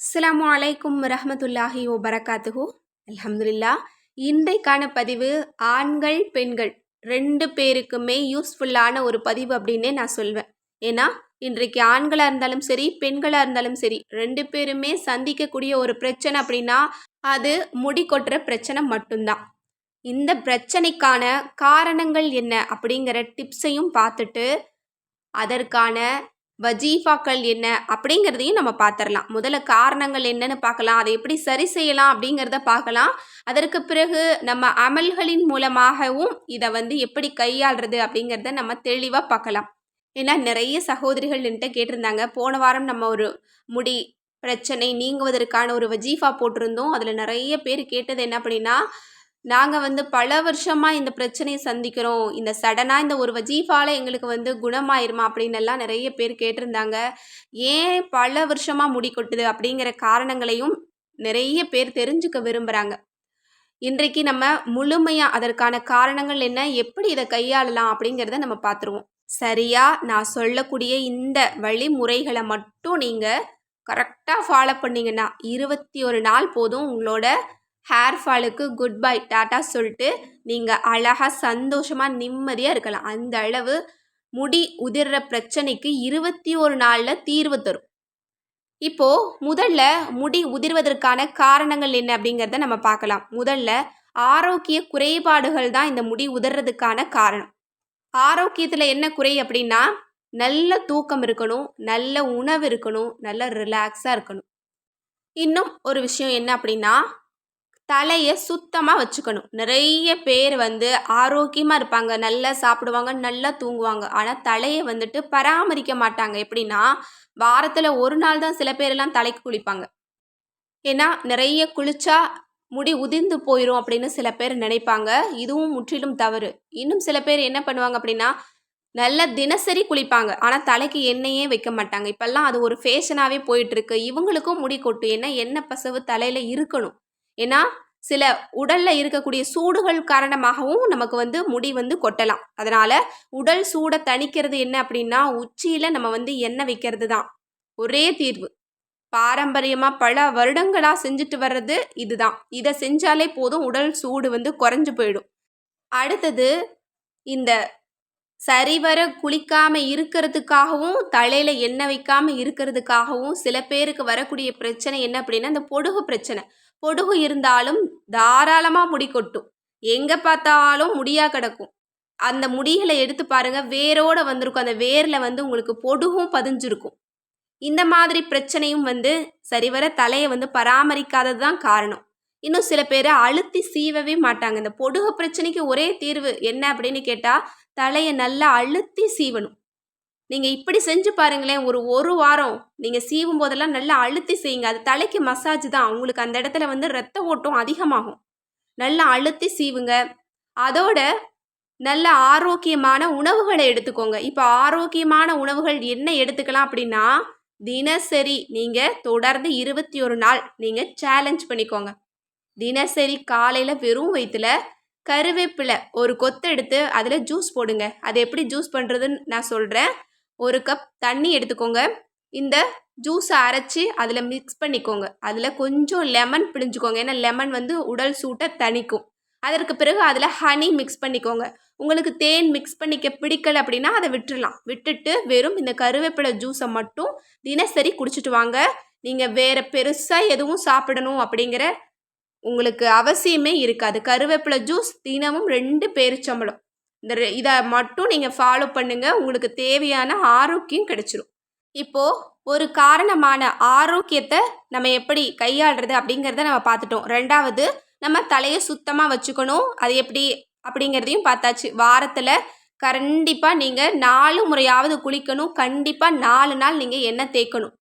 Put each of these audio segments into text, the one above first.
அஸ்லாம் அலைக்கும் ரஹமத்துல்லாஹி ஓ பரக்காத்துஹு அலமதுல்லா இன்றைக்கான பதிவு ஆண்கள் பெண்கள் ரெண்டு பேருக்குமே யூஸ்ஃபுல்லான ஒரு பதிவு அப்படின்னே நான் சொல்வேன். ஏன்னா இன்றைக்கு ஆண்களாக இருந்தாலும் சரி பெண்களாக இருந்தாலும் சரி ரெண்டு பேருமே சந்திக்கக்கூடிய ஒரு பிரச்சனை அப்படின்னா அது முடி கொட்டுற பிரச்சனை மட்டும்தான். இந்த பிரச்சனைக்கான காரணங்கள் என்ன அப்படிங்கிற டிப்ஸையும் பார்த்துட்டு அதற்கான வஜீஃபாக்கள் என்ன அப்படிங்கிறதையும் நம்ம பார்த்துடலாம். முதல்ல காரணங்கள் என்னன்னு பார்க்கலாம். அதை எப்படி சரி செய்யலாம் அப்படிங்கிறத பார்க்கலாம். அதற்கு பிறகு நம்ம அமல்களின் மூலமாகவும் இதை வந்து எப்படி கையாளுறது அப்படிங்கிறத நம்ம தெளிவாக பார்க்கலாம். ஏன்னா நிறைய சகோதரிகள் என்கிட்ட கேட்டிருந்தாங்க. போன வாரம் நம்ம ஒரு முடி பிரச்சனை நீங்குவதற்கான ஒரு வஜீஃபா போட்டிருந்தோம். அதில் நிறைய பேர் கேட்டது என்ன அப்படின்னா நாங்கள் வந்து பல வருஷமாக இந்த பிரச்சனையை சந்திக்கிறோம். இந்த சடனாக இந்த ஒரு வஜீஃபால் எங்களுக்கு வந்து குணமாயிருமா அப்படின்னு எல்லாம் நிறைய பேர் கேட்டிருந்தாங்க. ஏன் பல வருஷமாக முடி கொட்டுது அப்படிங்கிற காரணங்களையும் நிறைய பேர் தெரிஞ்சுக்க விரும்புகிறாங்க இன்றைக்கு நம்ம முழுமையாக அதற்கான காரணங்கள் என்ன எப்படி இதை கையாளலாம் அப்படிங்கிறத நம்ம பார்த்துருவோம். சரியாக நான் சொல்லக்கூடிய இந்த வழிமுறைகளை மட்டும் நீங்கள் கரெக்டாக ஃபாலோ பண்ணிங்கன்னா இருபத்தி ஒரு நாள் போதும் உங்களோட ஹேர் ஃபாலுக்கு குட் பை டாட்டா சொல்லிட்டு நீங்கள் அழகாக சந்தோஷமாக நிம்மதியாக இருக்கலாம். அந்த அளவு முடி உதிர்ற பிரச்சனைக்கு இருபத்தி ஒரு நாளில் தீர்வு தரும். இப்போது முதல்ல முடி உதிர்வதற்கான காரணங்கள் என்ன அப்படிங்கிறத நம்ம பார்க்கலாம். முதல்ல ஆரோக்கிய குறைபாடுகள் தான் இந்த முடி உதிர்றதுக்கான காரணம். ஆரோக்கியத்தில் என்ன குறை அப்படின்னா நல்ல தூக்கம் இருக்கணும் நல்ல உணவு இருக்கணும் நல்ல ரிலாக்ஸாக இருக்கணும். இன்னும் ஒரு விஷயம் என்ன அப்படின்னா தலையை சுத்தமாக வச்சுக்கணும். நிறைய பேர் வந்து ஆரோக்கியமாக இருப்பாங்க. நல்லா சாப்பிடுவாங்க நல்லா தூங்குவாங்க. ஆனால் தலையை வந்துட்டு பராமரிக்க மாட்டாங்க. எப்படின்னா வாரத்தில் ஒரு நாள் தான் சில பேரெல்லாம் தலைக்கு குளிப்பாங்க. ஏன்னா நிறைய குளிச்சா முடி உதிர்ந்து போயிடும் அப்படின்னு சில பேர் நினைப்பாங்க. இதுவும் முற்றிலும் தவறு. இன்னும் சில பேர் என்ன பண்ணுவாங்க அப்படின்னா நல்ல தினசரி குளிப்பாங்க. ஆனால் தலைக்கு எண்ணெயே வைக்க மாட்டாங்க. இப்போல்லாம் அது ஒரு ஃபேஷனாகவே போயிட்டுருக்கு இவங்களுக்கும் முடி கொட்டு ஏன்னா எண்ணெய் பசவு தலையில் இருக்கணும். ஏன்னா சில உடல்ல இருக்கக்கூடிய சூடுகள் காரணமாகவும் நமக்கு வந்து முடி வந்து கொட்டலாம். அதனால உடல் சூடை தணிக்கிறது என்ன அப்படின்னா உச்சியில நம்ம வந்து எண்ணெய் வைக்கிறது தான் ஒரே தீர்வு. பாரம்பரியமாக பல வருடங்களாக செஞ்சுட்டு வர்றது இதுதான். இதை செஞ்சாலே போதும் உடல் சூடு வந்து குறைஞ்சு போயிடும். அடுத்தது இந்த சரிவர குளிக்காம இருக்கிறதுக்காகவும் தலையில எண்ணெய் வைக்காம இருக்கிறதுக்காகவும் சில பேருக்கு வரக்கூடிய பிரச்சனை என்ன அப்படின்னா இந்த பொடுகு பிரச்சனை. பொடுகு இருந்தாலும் தாராளமாக முடி கொட்டும். எங்கே பார்த்தாலும் முடியாக கிடக்கும். அந்த முடிகளை எடுத்து பாருங்கள் வேரோட வந்திருக்கும். அந்த வேரில் வந்து உங்களுக்கு பொடுகும் பதிஞ்சிருக்கும். இந்த மாதிரி பிரச்சனையும் வந்து சரிவர தலையை வந்து பராமரிக்காதது தான் காரணம். இன்னும் சில பேர் அழுத்தி சீவவே மாட்டாங்க. இந்த பொடுகு பிரச்சனைக்கு ஒரே தீர்வு என்ன அப்படின்னு கேட்டால் தலையை நல்லா அழுத்தி சீவணும். நீங்கள் இப்படி செஞ்சு பாருங்களேன் ஒரு ஒரு வாரம் நீங்கள் சீவும் போதெல்லாம் நல்லா அழுத்தி செய்யுங்க. அது தலைக்கு மசாஜ் தான். உங்களுக்கு அந்த இடத்துல வந்து ரத்த ஓட்டம் அதிகமாகும். நல்லா அழுத்தி சீவுங்க. அதோட நல்ல ஆரோக்கியமான உணவுகளை எடுத்துக்கோங்க. இப்போ ஆரோக்கியமான உணவுகள் என்ன எடுத்துக்கலாம் அப்படின்னா தினசரி நீங்கள் தொடர்ந்து இருபத்தி ஒரு நாள் நீங்கள் சேலஞ்ச் பண்ணிக்கோங்க. தினசரி காலையில் வெறும் வயிற்றுல கருவேப்பிலை ஒரு கொத்து எடுத்து அதில் ஜூஸ் போடுங்க. அது எப்படி ஜூஸ் பண்ணுறதுன்னு நான் சொல்கிறேன் ஒரு கப் தண்ணி எடுத்துக்கோங்க. இந்த ஜூஸை அரைச்சி அதில் மிக்ஸ் பண்ணிக்கோங்க. அதில் கொஞ்சம் லெமன் பிழிஞ்சுக்கோங்க. ஏன்னா லெமன் வந்து உடல் சூட்டை தணிக்கும். அதற்கு பிறகு அதில் ஹனி மிக்ஸ் பண்ணிக்கோங்க. உங்களுக்கு தேன் மிக்ஸ் பண்ணிக்க பிடிக்கல அப்படின்னா அதை விட்டுடலாம் விட்டுட்டு வெறும் இந்த கருவேப்பிலை ஜூஸை மட்டும் தினசரி குடிச்சிட்டு வாங்க. நீங்கள் வேறு பெருசாக எதுவும் சாப்பிடணும் அப்படிங்கிற உங்களுக்கு அவசியமே இருக்காது. கருவேப்பிலை ஜூஸ் தினமும் ரெண்டு பேரிச்சம்பளம் இந்த இதை மட்டும் நீங்கள் ஃபாலோ பண்ணுங்கள் உங்களுக்கு தேவையான ஆரோக்கியம் கிடைச்சிரும். இப்போது ஒரு காரணமான ஆரோக்கியத்தை நம்ம எப்படி கையாளுறது அப்படிங்கிறத நம்ம பார்த்துட்டோம். ரெண்டாவது நம்ம தலையை சுத்தமாக வச்சுக்கணும். அது எப்படி? அப்படிங்கிறதையும் பார்த்தாச்சு. வாரத்தில் கண்டிப்பாக நீங்கள் நாலு முறையாவது குளிக்கணும். கண்டிப்பாக நாலு நாள் நீங்கள் எண்ணெய் தேய்க்கணும்.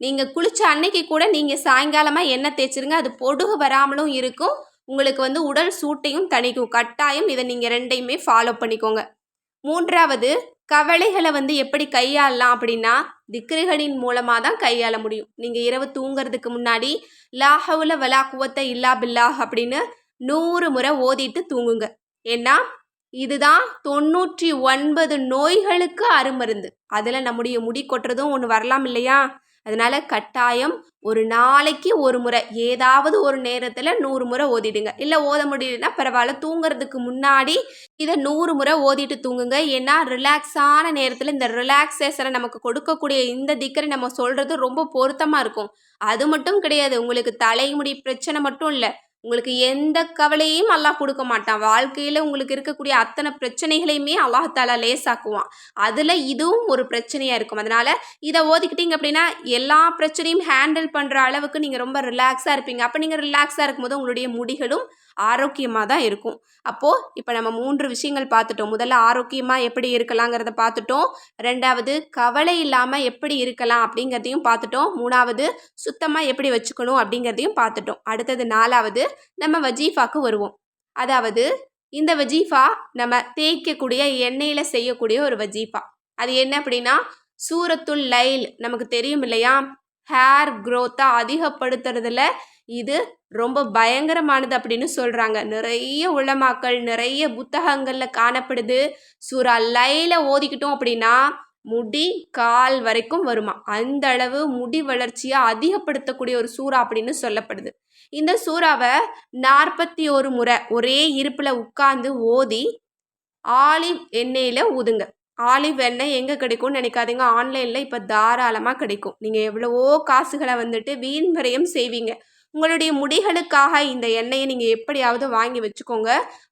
நீங்கள் குளித்த அன்னைக்கு கூட நீங்கள் சாயங்காலமாக எண்ணெய் தேய்ச்சிருங்க. அது பொடுகு வராமலும் இருக்கும். உங்களுக்கு வந்து உடல் சூட்டையும் தணிக்கும். கட்டாயம் இதை நீங்கள் ரெண்டையுமே ஃபாலோ பண்ணிக்கோங்க. மூன்றாவது கவலைகளை வந்து எப்படி கையாளலாம் அப்படின்னா திக்ரிகளின் மூலமாக தான் கையாள முடியும். நீங்கள் இரவு தூங்குறதுக்கு முன்னாடி லாஹவுல வலா குவத்த இல்லா பில்லாஹ் அப்படின்னு நூறு முறை ஓதிட்டு தூங்குங்க. ஏன்னா இதுதான் தொண்ணூற்றி ஒன்பது நோய்களுக்கு அருமருந்து. அதில் நம்முடைய முடி கொட்டுறதும் ஒன்று வரலாம் இல்லையா? அதனால் கட்டாயம் ஒரு நாளைக்கு ஒரு முறை ஏதாவது ஒரு நேரத்தில் நூறு முறை ஓதிடுங்க. இல்லை ஓத முடியலன்னா பரவாயில்ல தூங்குறதுக்கு முன்னாடி இதை நூறு முறை ஓதிட்டு தூங்குங்க. ஏன்னா ரிலாக்ஸான நேரத்தில் இந்த ரிலாக்ஸேஷனை நமக்கு கொடுக்கக்கூடிய இந்த திக்கரை நம்ம சொல்கிறது ரொம்ப பொருத்தமாக இருக்கும். அது மட்டும் கிடையாது உங்களுக்கு தலைமுடி பிரச்சனை மட்டும் இல்லை. உங்களுக்கு எந்த கவலையும் அல்லாஹ் கொடுக்க மாட்டான். வாழ்க்கையில் உங்களுக்கு இருக்கக்கூடிய அத்தனை பிரச்சனைகளையுமே அல்லாஹால லேசாக்குவான். அதில் இதுவும் ஒரு பிரச்சனையாக இருக்கும். அதனால் இதை ஓதிக்கிட்டீங்க அப்படின்னா எல்லா பிரச்சனையும் ஹேண்டில் பண்ணுற அளவுக்கு நீங்கள் ரொம்ப ரிலாக்ஸாக இருப்பீங்க. அப்போ நீங்கள் ரிலாக்ஸாக இருக்கும்போது உங்களுடைய முடிகளும் ஆரோக்கியமாக தான் இருக்கும். அப்போது இப்போ நம்ம மூன்று விஷயங்கள் பார்த்துட்டோம். முதல்ல ஆரோக்கியமாக எப்படி இருக்கலாங்கிறத பார்த்துட்டோம். ரெண்டாவது கவலை இல்லாமல் எப்படி இருக்கலாம் அப்படிங்கிறதையும் பார்த்துட்டோம். மூணாவது சுத்தமாக எப்படி வச்சுக்கணும் அப்படிங்கிறதையும் பார்த்துட்டோம். அடுத்தது நாலாவது நம்ம வஜீஃபாக்கு வருவோம். அதாவது இந்த வஜீஃபா நம்ம தேய்க்கக்கூடிய எண்ணெயில் செய்யக்கூடிய ஒரு வஜீஃபா. அது என்ன அப்படின்னா சூரத்துல் லைல் நமக்கு தெரியும் இல்லையா? ஹேர் க்ரோத்தை அதிகப்படுத்துறதுல இது ரொம்ப பயங்கரமானது அப்படின்னு சொல்கிறாங்க நிறைய உளமாக்கள் நிறைய புத்தகங்களில் காணப்படுது. சூறா லைல ஓதிக்கிட்டோம் அப்படின்னா முடி கால் வரைக்கும் வருமா? அந்த அளவு முடி வளர்ச்சியை அதிகப்படுத்தக்கூடிய ஒரு சூறா அப்படின்னு சொல்லப்படுது. இந்த சூறாவை நாற்பத்தி ஒரு முறை ஒரே இருப்பில் உட்கார்ந்து ஓதி ஆலிவ் எண்ணெயில் ஊதுங்க. ஆலிவ் எண்ணெய் எங்கே கிடைக்கும்னு நினைக்காதீங்க. ஆன்லைனில் இப்போ தாராளமாக கிடைக்கும். நீங்கள் எவ்வளவோ காசுகளை வந்துட்டு வீண் விரயம் செய்வீங்க. உங்களுடைய முடிகளுக்காக இந்த எண்ணெயை நீங்கள் எப்படியாவது வாங்கி வச்சுக்கோங்க.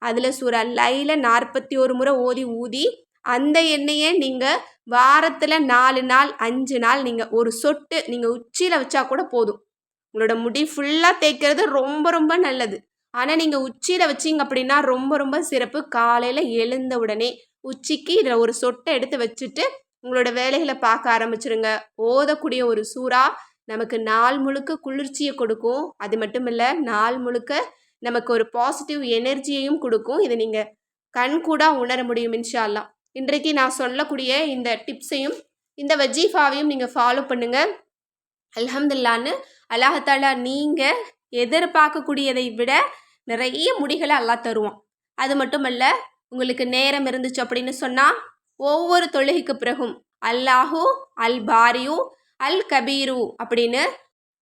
அதில் சூறா லைல நாற்பத்தி ஒரு முறை ஓதி ஊதி அந்த எண்ணெயை நீங்கள் வாரத்தில் நாலு நாள் அஞ்சு நாள் நீங்கள் ஒரு சொட்டு நீங்கள் உச்சியில் வச்சா கூட போதும். உங்களோட முடி ஃபுல்லாக தேய்க்கிறது ரொம்ப ரொம்ப நல்லது. ஆனால் நீங்கள் உச்சியில் வச்சிங்க அப்படின்னா ரொம்ப ரொம்ப சிறப்பு. காலையில் எழுந்த உடனே உச்சிக்கு இதில் ஒரு சொட்டை எடுத்து வச்சுட்டு உங்களோட வேலைகளை பார்க்க ஆரம்பிச்சிருங்க. ஓதக்கூடிய ஒரு சூறா நமக்கு நாள் முழுக்க குளிர்ச்சியை கொடுக்கும். அது மட்டும் இல்லை நாள் முழுக்க நமக்கு ஒரு பாசிட்டிவ் எனர்ஜியையும் கொடுக்கும். இதை நீங்கள் கண் கூட உணர முடியும் இன்ஷால்லா இன்றைக்கு நான் சொல்லக்கூடிய இந்த டிப்ஸையும் இந்த வஜீஃபாவையும் நீங்கள் ஃபாலோ பண்ணுங்கள் அலமதுல்லான்னு அல்லாஹாலா நீங்கள் எதிர்பார்க்கக்கூடியதை விட நிறைய முடிகளை அல்லா தருவான். அது மட்டும் அல்ல உங்களுக்கு நேரம் இருந்துச்சு அப்படின்னு சொன்னால் ஒவ்வொரு தொழுகைக்கு பிறகும் அல்லாஹூ அல் பாரியும் அல் கபீரு அப்படின்னு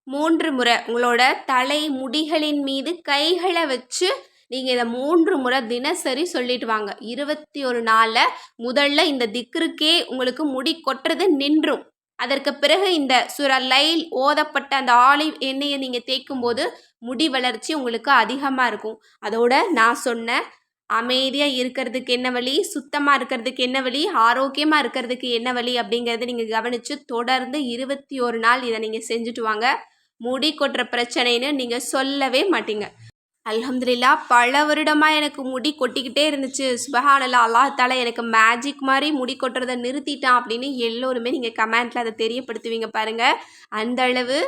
மூன்று முறை உங்களோட தலை முடிகளின் மீது கைகளை வச்சு நீங்கள் இதை மூன்று முறை தினசரி சொல்லிட்டு வாங்க. இருபத்தி ஒரு நாளில் முதல்ல இந்த திக்ருக்கே உங்களுக்கு முடி கொட்டுறது நின்றும். அதற்கு பிறகு இந்த சுர லைல் ஓதப்பட்ட அந்த ஆலிவ் எண்ணெயை நீங்கள் தேய்க்கும் போது முடி வளர்ச்சி உங்களுக்கு அதிகமாக இருக்கும். அதோட நான் சொன்ன அமைதியாக இருக்கிறதுக்கு என்ன வழி? சுத்தமாக இருக்கிறதுக்கு என்ன வழி? ஆரோக்கியமாக இருக்கிறதுக்கு என்ன வழி? அப்படிங்கிறத நீங்கள் கவனித்து தொடர்ந்து இருபத்தி ஒரு நாள் இதை நீங்கள் செஞ்சுட்டு வாங்க. முடி கொட்டுற பிரச்சனைன்னு நீங்கள் சொல்லவே மாட்டீங்க. அலமதுல்லா பல வருடமாக எனக்கு முடி கொட்டிக்கிட்டே இருந்துச்சு. சுபஹானல்லா அல்லாஹால எனக்கு மேஜிக் மாதிரி முடி கொட்டுறதை நிறுத்திட்டான் அப்படின்னு எல்லோருமே நீங்கள் கமெண்ட்டில் அதை தெரியப்படுத்துவீங்க பாருங்கள் அந்த அளவு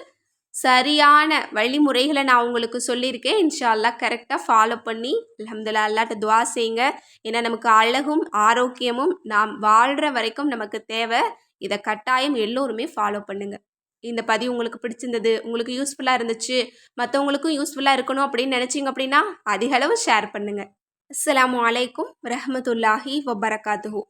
சரியான வழிமுறைகளை நான் உங்களுக்கு சொல்லியிருக்கேன். இன்ஷால்லா கரெக்டாக ஃபாலோ பண்ணி அலமதுல்லா அல்லாட்ட துவா செய்யுங்க. ஏன்னா நமக்கு அழகும் ஆரோக்கியமும் நாம் வாழ்கிற வரைக்கும் நமக்கு தேவை. இதை கட்டாயம் எல்லோருமே ஃபாலோ பண்ணுங்கள் இந்த பதிவு உங்களுக்கு பிடிச்சிருந்தது உங்களுக்கு யூஸ்ஃபுல்லாக இருந்துச்சு மற்றவங்களுக்கும் யூஸ்ஃபுல்லாக இருக்கணும் அப்படின்னு நினச்சிங்க அப்படின்னா அதிகளவு ஷேர் பண்ணுங்கள் அஸ்லாம் வலைக்கும் ரஹமத்துல்லாஹி வபரகாத்துஹூ.